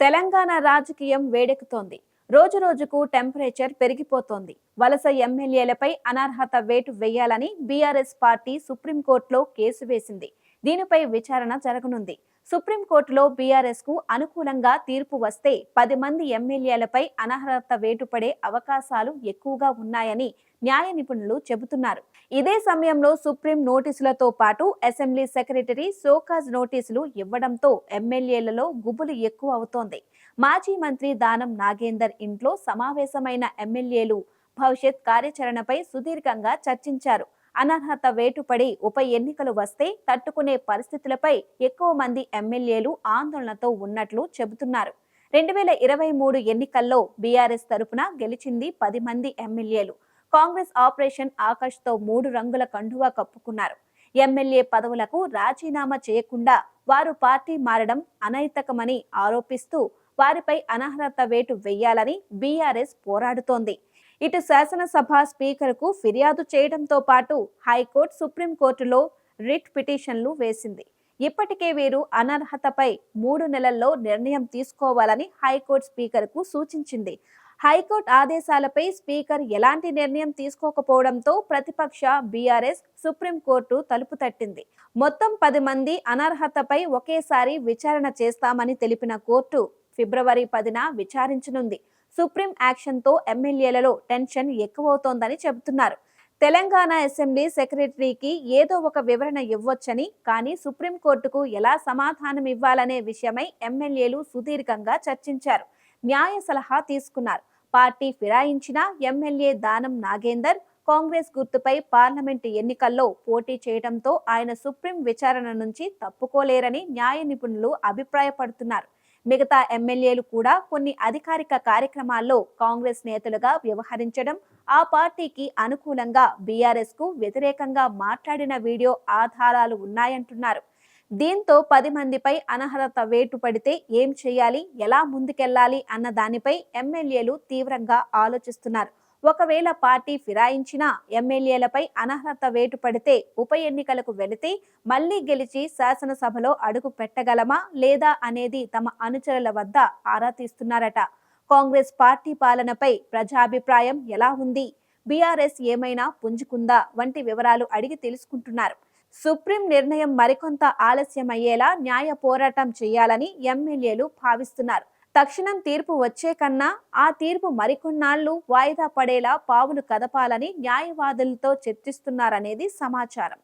తెలంగాణ రాజకీయం వేడెక్కుతోంది. రోజు రోజుకు టెంపరేచర్ పెరిగిపోతోంది. వలస ఎమ్మెల్యేలపై అనర్హత వేటు వేయాలని బీఆర్ఎస్ పార్టీ సుప్రీంకోర్టులో కేసు వేసింది. దీనిపై విచారణ జరగనుంది. సుప్రీంకోర్టులో బీఆర్ఎస్కు అనుకూలంగా తీర్పు వస్తే పది మంది ఎమ్మెల్యేలపై అనర్హత వేటుపడే అవకాశాలు ఎక్కువగా ఉన్నాయని న్యాయ నిపుణులు చెబుతున్నారు. ఇదే సమయంలో సుప్రీం నోటీసులతో పాటు అసెంబ్లీ సెక్రటరీ సోకాజ్ నోటీసులు ఇవ్వడంతో ఎమ్మెల్యేలలో గుబులు ఎక్కువ అవుతోంది. మాజీ మంత్రి దానం నాగేందర్ ఇంట్లో సమావేశమైన ఎమ్మెల్యేలు భవిష్యత్ కార్యాచరణపై సుదీర్ఘంగా చర్చించారు. అనర్హత వేటుపడి ఉప ఎన్నికలు వస్తే తట్టుకునే పరిస్థితులపై ఎక్కువ మంది ఎమ్మెల్యేలు ఆందోళనతో ఉన్నట్లు చెబుతున్నారు. రెండు వేల ఇరవై మూడు ఎన్నికల్లో బీఆర్ఎస్ తరపున గెలిచింది పది మంది ఎమ్మెల్యేలు. కాంగ్రెస్ ఆపరేషన్ ఆకాష్తో మూడు రంగుల కండువా కప్పుకున్నారు. ఎమ్మెల్యే పదవులకు రాజీనామా చేయకుండా వారు పార్టీ మారడం అనైతకమని ఆరోపిస్తూ వారిపై అనర్హత వేటు వేయాలని బీఆర్ఎస్ పోరాడుతోంది. ఇటు శాసనసభ స్పీకర్కు ఫిర్యాదు చేయడంతో పాటు హైకోర్టు సుప్రీంకోర్టులో రిట్ పిటిషన్లు వేసింది. ఇప్పటికే వీరు అనర్హతపై మూడు నెలల్లో నిర్ణయం తీసుకోవాలని హైకోర్టు స్పీకర్కు సూచించింది. హైకోర్టు ఆదేశాలపై స్పీకర్ ఎలాంటి నిర్ణయం తీసుకోకపోవడంతో ప్రతిపక్ష బీఆర్ఎస్ సుప్రీంకోర్టు తలుపు తట్టింది. మొత్తం పది మంది అనర్హతపై ఒకేసారి విచారణ చేస్తామని తెలిపిన కోర్టు ఫిబ్రవరి పదిన విచారించనుంది. సుప్రీం యాక్షన్తో ఎమ్మెల్యేలలో టెన్షన్ ఎక్కువవుతోందని చెబుతున్నారు. తెలంగాణ అసెంబ్లీ సెక్రటరీకి ఏదో ఒక వివరణ ఇవ్వొచ్చని కానీ సుప్రీంకోర్టుకు ఎలా సమాధానం ఇవ్వాలనే విషయమై ఎమ్మెల్యేలు సుదీర్ఘంగా చర్చించారు. న్యాయ సలహా తీసుకున్నారు. పార్టీ ఫిరాయించిన ఎమ్మెల్యే దానం నాగేందర్ కాంగ్రెస్ గుర్తుపై పార్లమెంటు ఎన్నికల్లో పోటీ చేయడంతో ఆయన సుప్రీం విచారణ నుంచి తప్పుకోలేరని న్యాయ నిపుణులు అభిప్రాయపడుతున్నారు. మిగతా ఎమ్మెల్యేలు కూడా కొన్ని అధికారిక కార్యక్రమాల్లో కాంగ్రెస్ నేతలుగా వ్యవహరించడం ఆ పార్టీకి అనుకూలంగా బీఆర్ఎస్కు వ్యతిరేకంగా మాట్లాడిన వీడియో ఆధారాలు ఉన్నాయంటున్నారు. దీంతో పది మందిపై అనర్హత వేటు పడితే ఏం చేయాలి ఎలా ముందుకెళ్ళాలి అన్న దానిపై ఎమ్మెల్యేలు తీవ్రంగా ఆలోచిస్తున్నారు. ఒకవేళ పార్టీ ఫిరాయించిన ఎమ్మెల్యేలపై అనర్హత వేటు పడితే ఉప ఎన్నికలకు వెళితే మళ్ళీ గెలిచి శాసనసభలో అడుగు పెట్టగలమా లేదా అనేది తమ అనుచరుల వద్ద ఆరా తీస్తున్నారట. కాంగ్రెస్ పార్టీ పాలనపై ప్రజాభిప్రాయం ఎలా ఉంది? బీఆర్ఎస్ ఏమైనా పుంజుకుందా? వంటి వివరాలు అడిగి తెలుసుకుంటున్నారు. సుప్రీం నిర్ణయం మరికొంత ఆలస్యమయ్యేలా న్యాయ పోరాటం చేయాలని ఎమ్మెల్యేలు భావిస్తున్నారు. తక్షణం తీర్పు వచ్చే కన్నా ఆ తీర్పు మరికొన్నాళ్ళు వాయిదా పడేలా పావులు కదపాలని న్యాయవాదులతో చర్చిస్తున్నారనేది సమాచారం.